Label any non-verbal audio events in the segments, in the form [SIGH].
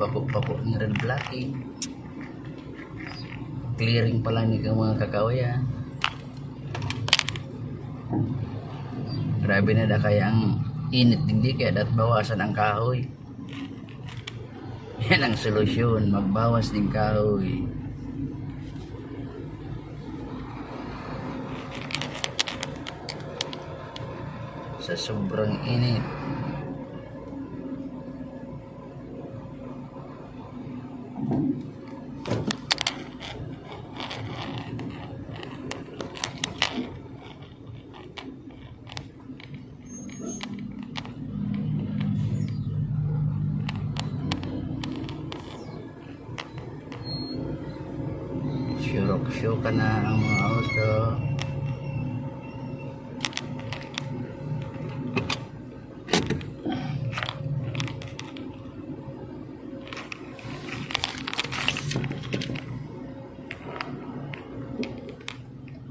papo-papo ng red blocking. Clearing pala ni kang mga kakawayan. Grabe na da kaya ang init hindi kaya dat bawasan ang kahoy. [LAUGHS] Yan ang solusyon, magbawas ng kahoy. Sa sobrang init. Sure ka na ang mga auto.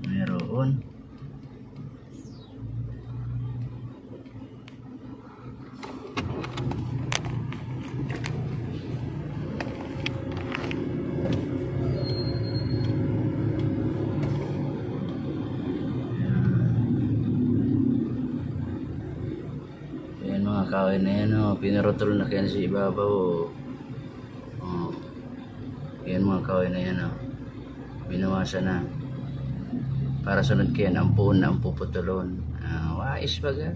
Meron. Kaway na yan, oh. pinarotol na kaya sa ibabaw. Oh. Oh. Yan mga kaway na yan, oh. binawasan na. Para sunod kaya ang puon na ang puputulon. Ah, wais baga.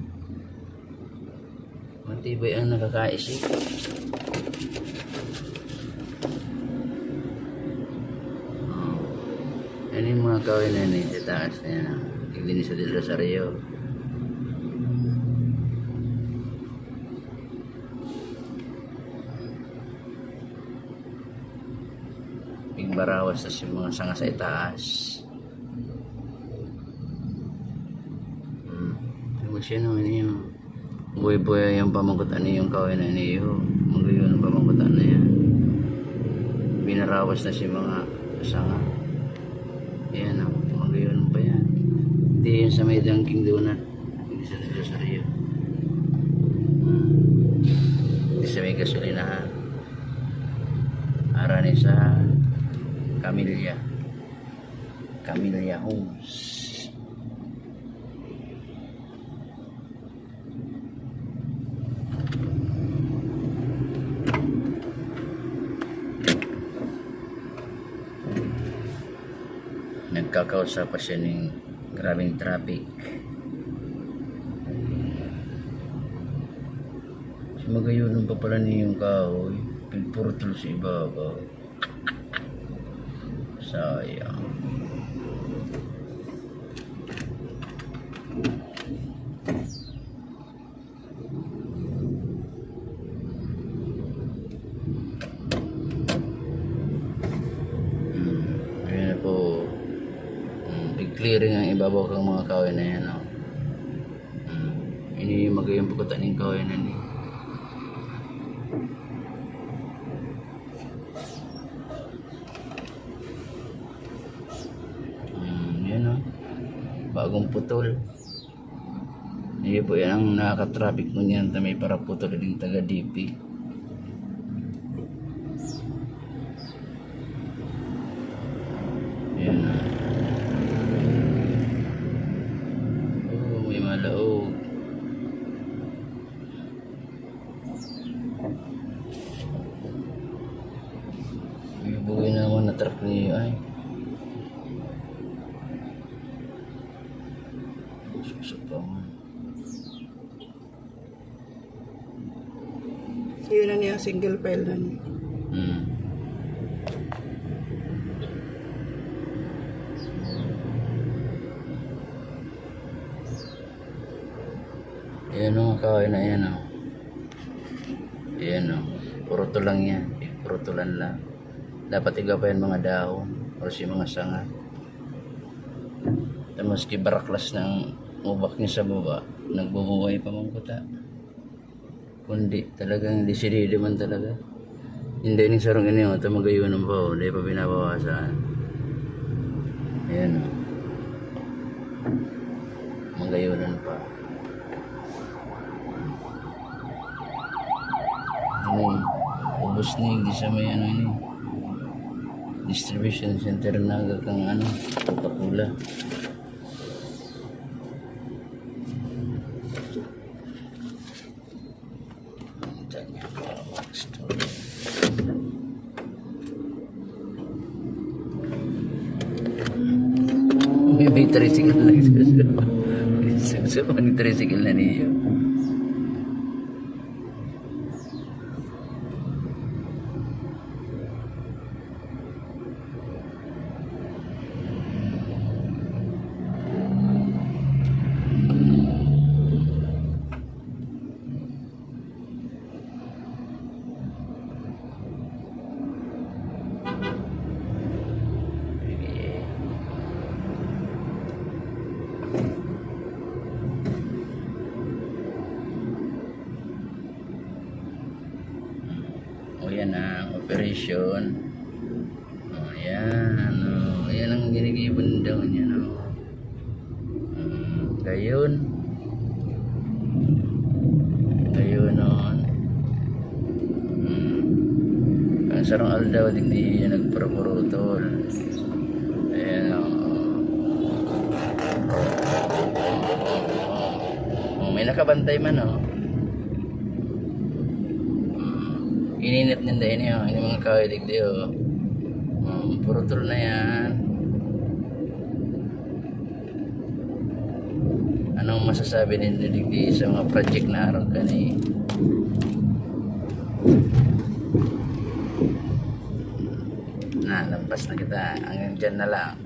Matibay ang nakakaisip. Oh. Yan yung mga kaway na yan, eh, sa taas na yan. Oh. Tignan sa Del Rosario. Pigbarawas na si mga sanga sa itaas. Hmm. Diba siya naman yun. Buhay-buhay yung pamangkutan niya yung kawin na niyo. Magayon ang pamangkutan na yan. Binarawas na si mga sanga. Ayan o. Magayon pa yan. Hindi yun sa may Dunkin Donut. Hindi sa Rosario. Hmm. Hindi sa may gasolinahan. Arani sa Camellia. Camellia Homes. Nagkakausap pa siya ng grabing traffic. Sumagayunan pa pala niya yung kahoy. Pagpurtol sa ibabaw. Sayang. Hmm, Ayan po. Hmm, I-clearing ang ibabaw kang mga kahoy na yan. Oh. Hmm, ini magayang pagkutan ng kahoy na ni. Hmm, yan o. Bagong putol. Hindi po yan ang nakaka-traffic mo niyan na may para putol din taga DP. Yan. Oh, may malaog. May buhay naman na truck niyo ay. Man. Yun na niya, single file na niya. Hmm. Ayan o, kahoy na yan o. Ayan o. Puro tulang yan. Puro tulan lang. Dapat iga pa yan mga dahon. O si mga sanga. Tapos baraklas ng ubak niya sa baba. Nagbubuhay pa mong kuta. Kundi talagang desidede man talaga. Hindi ni sarong ini oh, tumagayon ng bao, hindi pa binabawasan. Ayan oh. Magayonan pa. Ano Ubusnig, di sa may ano ini. Distribution center na kang ano, Coca-Cola. Antan niya para mag-store. May, tricycle na susunod. Susunod ni tricycle na niyo. Sige. O yan ang operation. O yan. O, yan ang ginigibon daw niya. No? Hmm, gayon. Gayon noon. Hmm. Ang sarang aldaw, digdi yan nagpropurutol. Ayan o. Oh, may nakabantay man oh. Ininit ninda ini oh, ini mga kawilig di oh. Um, puro tol na yan. Anong masasabi ninyo digdi sa mga project na araw kani? Na, lampas na kita. Hanggang dyan na lang.